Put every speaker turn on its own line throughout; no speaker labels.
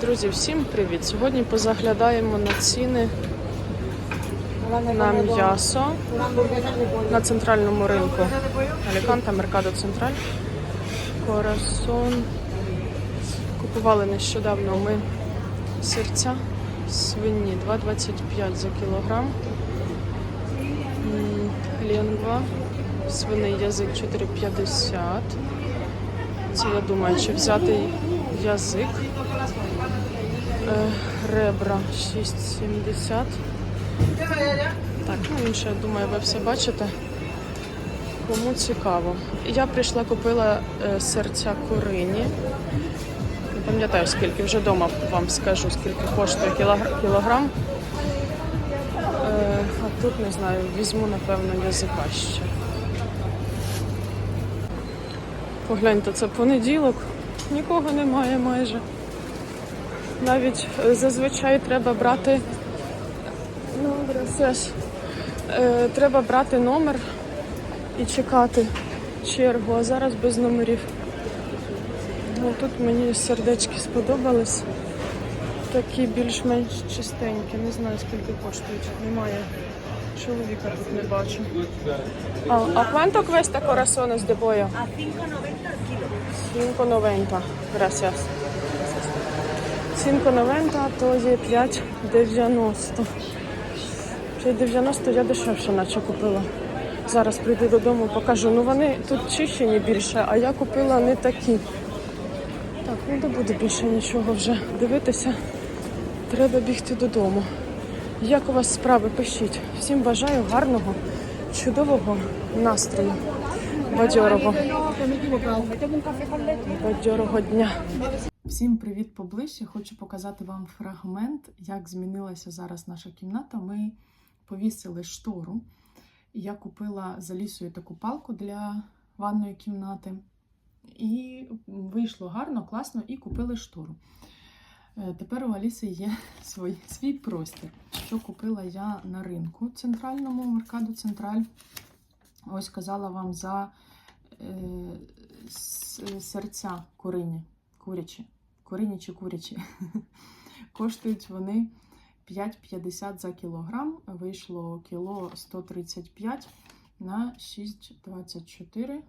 Друзі, всім привіт! Сьогодні позаглядаємо на ціни на м'ясо на центральному ринку Аліканта, Меркадо Централь, Корасон. Купували нещодавно ми сирця свині 2,25 за кілограм. Лінгва, свиний язик 4,50. Це я думаю, чи взяти язик. Е, Ребра 6,70. Так, ну інше, я думаю, ви все бачите. Кому цікаво. Я прийшла, купила е, серця курині. Не пам'ятаю скільки, вже вдома вам скажу, скільки коштує кілогр- кілограм. Е, а тут не знаю, візьму, напевно, язика ще. Погляньте, це понеділок, нікого немає майже. Навіть е, зазвичай треба брати. Ну, gracias. Е, треба брати номер і чекати чергу, а зараз без номерів. Ну, тут мені сердечки сподобались. Такі більш-менш чистенькі. Не знаю скільки коштують. Немає. Чоловіка тут не бачу. А, а quanto cuesta corazones de pollo?
A 5.90 el kilo.
5,90. Gracias. 5,90, то є 5,90. 5,90 я дешевше наче купила. Зараз прийду додому, покажу. Ну вони тут чищені більше, а я купила не такі. Так, ну не буде більше нічого вже дивитися. Треба бігти додому. Як у вас справи? Пишіть. Всім бажаю гарного, чудового настрою. Бадьорого. Бадьорого дня. Всім привіт поближче. Хочу показати вам фрагмент, як змінилася зараз наша кімната. Ми повісили штору. Я купила за лісою таку палку для ванної кімнати. І вийшло гарно, класно, і купили штору. Е, Тепер у Аліси є свій, свій простір, що купила я на ринку центральному, Меркаду Централь. Ось казала вам за е, серця курині, курячі, курині чи курячі. Коштують вони 5,50 за кілограм. Вийшло кіло 135 на 6,24.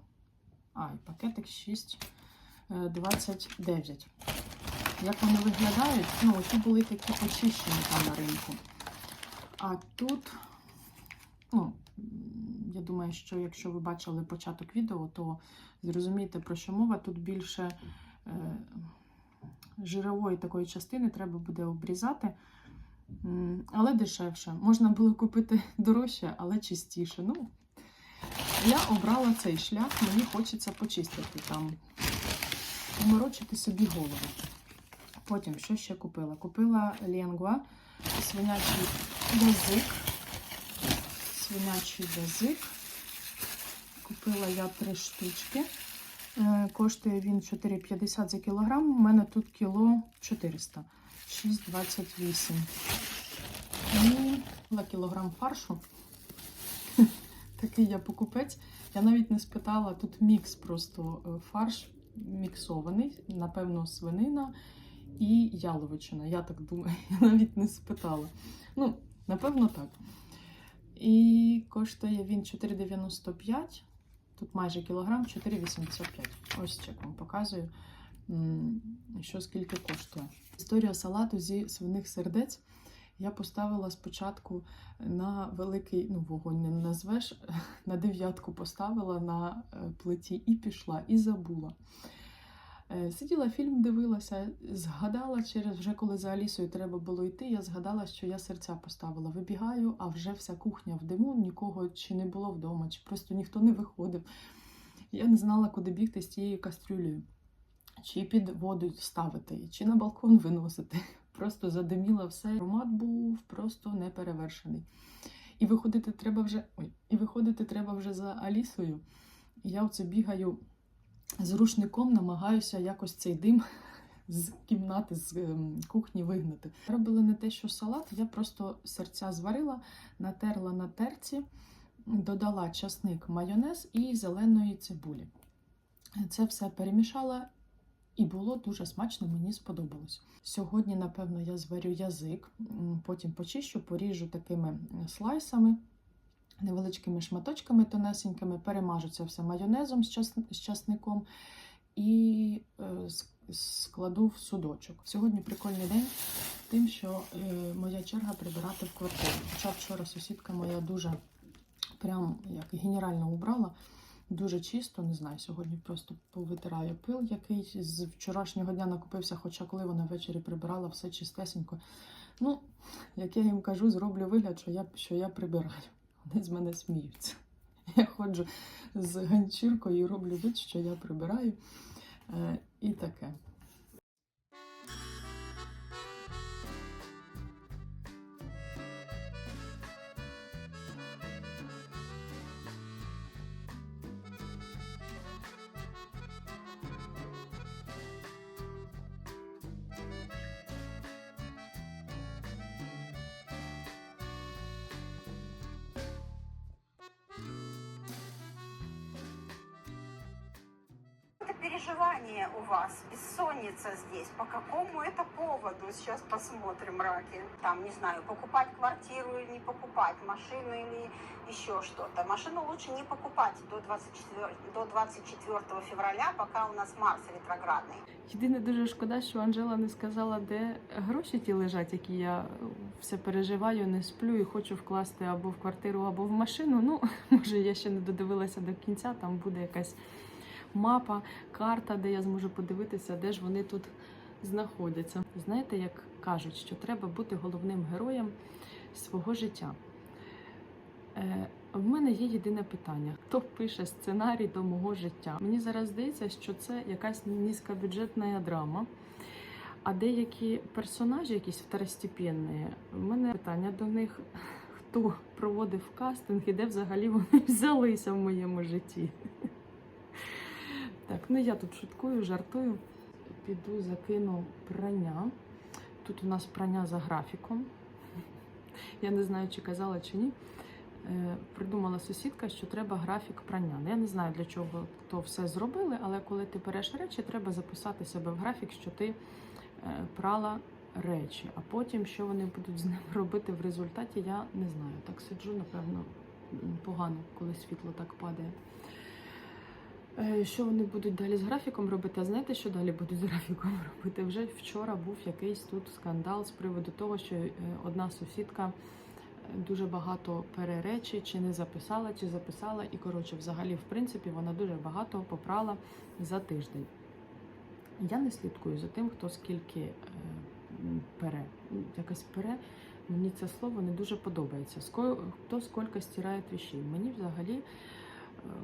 А, і пакетик 6,29. Як вони виглядають? Ну, ті були такі очищені там на ринку. А тут, ну, я думаю, що якщо ви бачили початок відео, то зрозумієте, про що мова. Тут більше е, жирової такої частини треба буде обрізати, але дешевше. Можна було купити дорожче, але чистіше. Ну, я обрала цей шлях, мені хочеться почистити там, поморочити собі голову. Потім, що ще купила? Купила лінгва, свинячий язик. Свинячий язик. Купила я три штучки. Е, Коштує він 4,50 за кілограм. У мене тут кіло 400, 6,28. І на кілограм фаршу. Такий я покупець. Я навіть не спитала, тут мікс просто е, фарш міксований, напевно, свинина і яловичина. Я так думаю, я навіть не спитала. Ну, напевно, так. І коштує він 4,95. Тут майже кілограм 4,85. Ось чек вам показую, що скільки коштує. Історія салату зі свиних сердець. Я поставила спочатку на великий, ну, вогонь не назвеш, на дев'ятку поставила на е, плиті і пішла, і забула. Е, Сиділа фільм, дивилася, згадала через вже коли за Алісою треба було йти. Я згадала, що я серця поставила. Вибігаю, а вже вся кухня в диму, нікого чи не було вдома, чи просто ніхто не виходив. Я не знала, куди бігти з тією кастрюлею, чи під воду ставити, чи на балкон виносити. Просто задиміла все. Аромат був просто неперевершений. І виходити треба вже. Ой, і виходити треба вже за Алісою. Я оце бігаю з рушником намагаюся якось цей дим з кімнати, з ем, кухні вигнати. Робила не те, що салат, я просто серця зварила, натерла на терці, додала часник, майонез і зеленої цибулі. Це все перемішала І було дуже смачно, мені сподобалось. Сьогодні, напевно, я зварю язик, потім почищу, поріжу такими слайсами, невеличкими шматочками тонесенькими, перемажу це все майонезом з, час... з часником і е, складу в судочок. Сьогодні прикольний день тим, що е, моя черга прибирати в квартиру. Хоча вчора сусідка моя дуже прям як генерально убрала. Дуже чисто, не знаю, сьогодні просто повитираю пил, який з вчорашнього дня накопився, хоча коли вона ввечері прибирала все чистесенько. Ну, як я їм кажу, зроблю вигляд, що я, що я прибираю. Вони з мене сміються. Я ходжу з ганчіркою роблю вид, що я прибираю. Е, і таке.
Это переживание у вас, бессонница здесь. По какому это поводу? Сейчас посмотрим, Раки. Там, не знаю, покупать квартиру или не покупать, машину или еще что-то. Машину лучше не покупать до 24, до 24 февраля, пока у нас Марс ретроградный.
Єдине дуже шкода, що Анжела не сказала, де гроші ті лежать, які я е, все переживаю, не сплю і хочу вкласти або в квартиру, або в машину. Ну, може, я ще не додивилася до кінця, там буде якась мапа, карта, де я зможу подивитися, де ж вони тут знаходяться. Знаєте, як кажуть, що треба бути головним героєм свого життя. Е, в мене є єдине питання: хто пише сценарій до мого життя? Мені зараз здається, що це якась низькобюджетна драма. А деякі персонажі, якісь второстепенні, в мене питання до них: хто проводив кастинг і де взагалі вони взялися в моєму житті? Так, ну я тут шуткую, жартую. Піду закину прання. Тут у нас прання за графіком. Я не знаю, чи казала, чи ні. Е, Придумала сусідка, що треба графік прання. Ну, Я не знаю, для чого то все зробили, але коли ти береш речі, треба записати себе в графік, що ти е, прала речі. А потім, що вони будуть з ним робити в результаті, я не знаю. Так сиджу, напевно, погано, коли світло так падає. Е, Що вони будуть далі з графіком робити? А знаєте, що далі будуть з графіком робити? Вже вчора був якийсь тут скандал з приводу того, що е, одна сусідка е, дуже багато переречі, чи не записала, чи записала. І коротше, взагалі, в принципі, вона дуже багато попрала за тиждень. Я не слідкую за тим, хто скільки пере. Якось пере. Мені це слово не дуже подобається. Хто скільки стирає вещей. Мені взагалі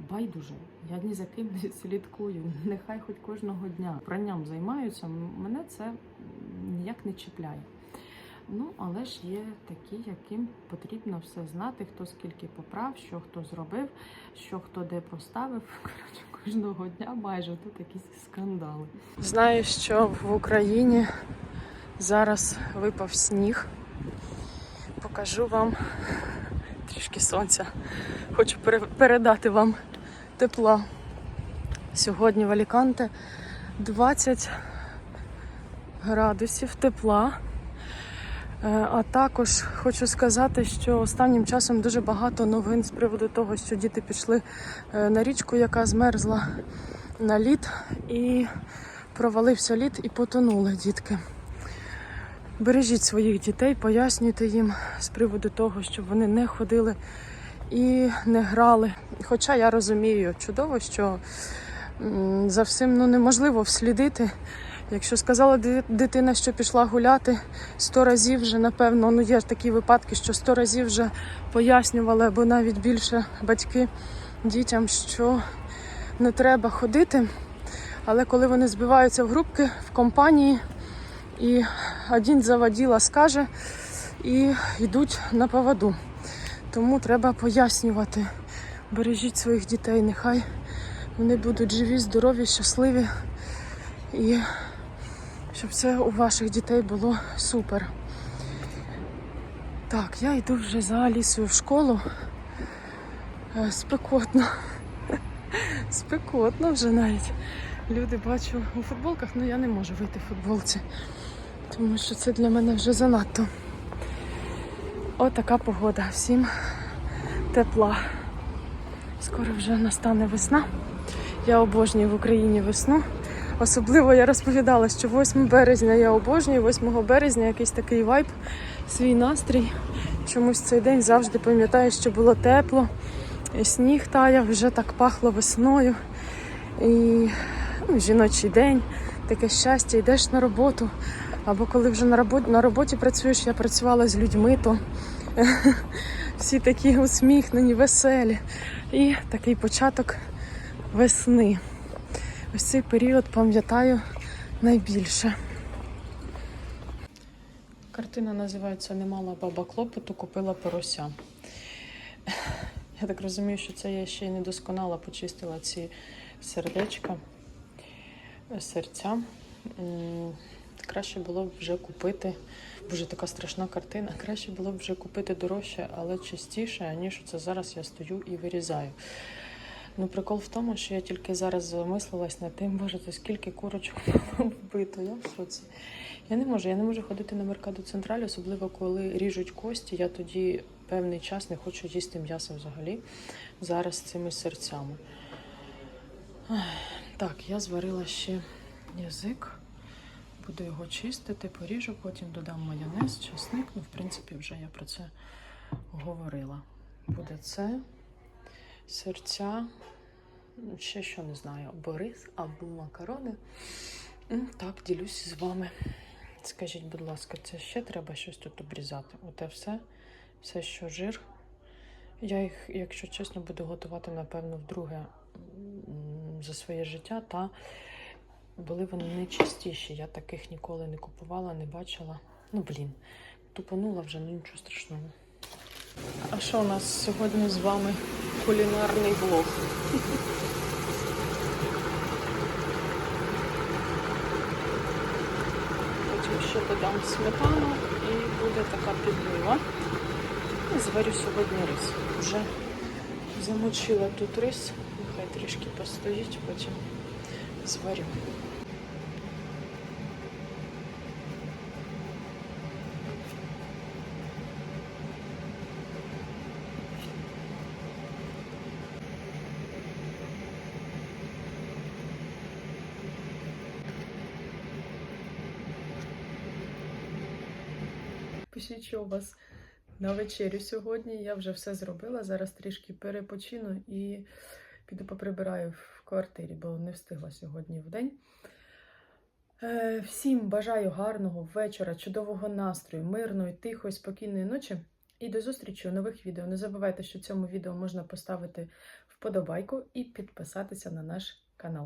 байдуже. Я ні за ким не слідкую. Нехай хоч кожного дня пранням займаються. Мене це ніяк не чіпляє. Ну, але ж є такі, яким потрібно все знати, хто скільки поправ, що хто зробив, що хто де поставив. Коротше, кожного дня майже тут якісь скандали. Знаю, що в Україні зараз випав сніг. Покажу вам трішки сонця. Хочу передати вам тепла. Сьогодні в Аліканте 20 градусів тепла. Е, А також хочу сказати, що останнім часом дуже багато новин з приводу того, що діти пішли е, на річку, яка змерзла на лід, і провалився лід і потонули дітки. Бережіть своїх дітей, пояснюйте їм з приводу того, щоб вони не ходили і не грали. Хоча я розумію чудово, що за всім ну, неможливо вслідити. Якщо сказала дитина, що пішла гуляти, сто разів вже, напевно, ну є такі випадки, що сто разів вже пояснювали, або навіть більше батьки дітям, що не треба ходити. Але коли вони збиваються в групки в компанії, і один заводіла скаже, і йдуть на поводу. Тому треба пояснювати. Бережіть своїх дітей, нехай вони будуть живі, здорові, щасливі. І щоб це у ваших дітей було супер. Так, я йду вже за Алісою в школу. Е, Спекотно. Спекотно вже навіть. люди бачу у футболках, але я не можу вийти в футболці, тому що це для мене вже занадто. Отака погода. Всім тепла. Скоро вже настане весна. Я обожнюю в Україні весну. Особливо я розповідала, що 8 березня я обожнюю, 8 березня якийсь такий вайб, свій настрій. Чомусь цей день завжди пам'ятаю, що було тепло, і сніг таяв, вже так пахло весною. І ну, жіночий день, таке щастя, йдеш на роботу. Або коли вже на роботі, на роботі працюєш, я працювала з людьми, то всі такі усміхнені, веселі. І такий початок весни. Ось цей період пам'ятаю найбільше. Картина називається Не мала баба клопоту, купила порося. Я так розумію, що це я ще й недосконало почистила ці сердечка, серця. Краще було б вже купити. Боже, така страшна картина. Краще було б вже купити дорожче, але частіше, аніж це зараз я стою і вирізаю. Ну, прикол в тому, що я тільки зараз замислилась над тим, боже, це скільки курочок вбито. Я в шоці. Я не можу, я не можу ходити на Меркадо Централь, особливо коли ріжуть кості. Я тоді певний час не хочу їсти м'ясо взагалі. Зараз цими серцями. Так, я зварила ще язик. Буду його чистити, поріжу, потім додам майонез, чесник. Ну, в принципі, вже я про це говорила. Буде це, серця, ще що не знаю, або рис, або макарони. Так, ділюсь з вами. Скажіть, будь ласка, це ще треба щось тут обрізати? Оте все, все, що жир. Я їх, якщо чесно, буду готувати, напевно, вдруге за своє життя. Та були вони не частіші. Я таких ніколи не купувала, не бачила. Ну, блін, тупанула вже, ну нічого страшного. А що у нас сьогодні з вами кулінарний влог? Потім ще додам сметану і буде така підлива. Зварю сьогодні рис. Вже замочила тут рис, нехай трішки постоїть, потім зварю. Пишіть, вас на вечерю сьогодні. Я вже все зробила. Зараз трішки перепочину і піду поприбираю в квартирі, бо не встигла сьогодні в день. Е, Всім бажаю гарного вечора, чудового настрою, мирної, тихої, спокійної ночі. І до зустрічі у нових відео. Не забувайте, що цьому відео можна поставити вподобайку і підписатися на наш канал.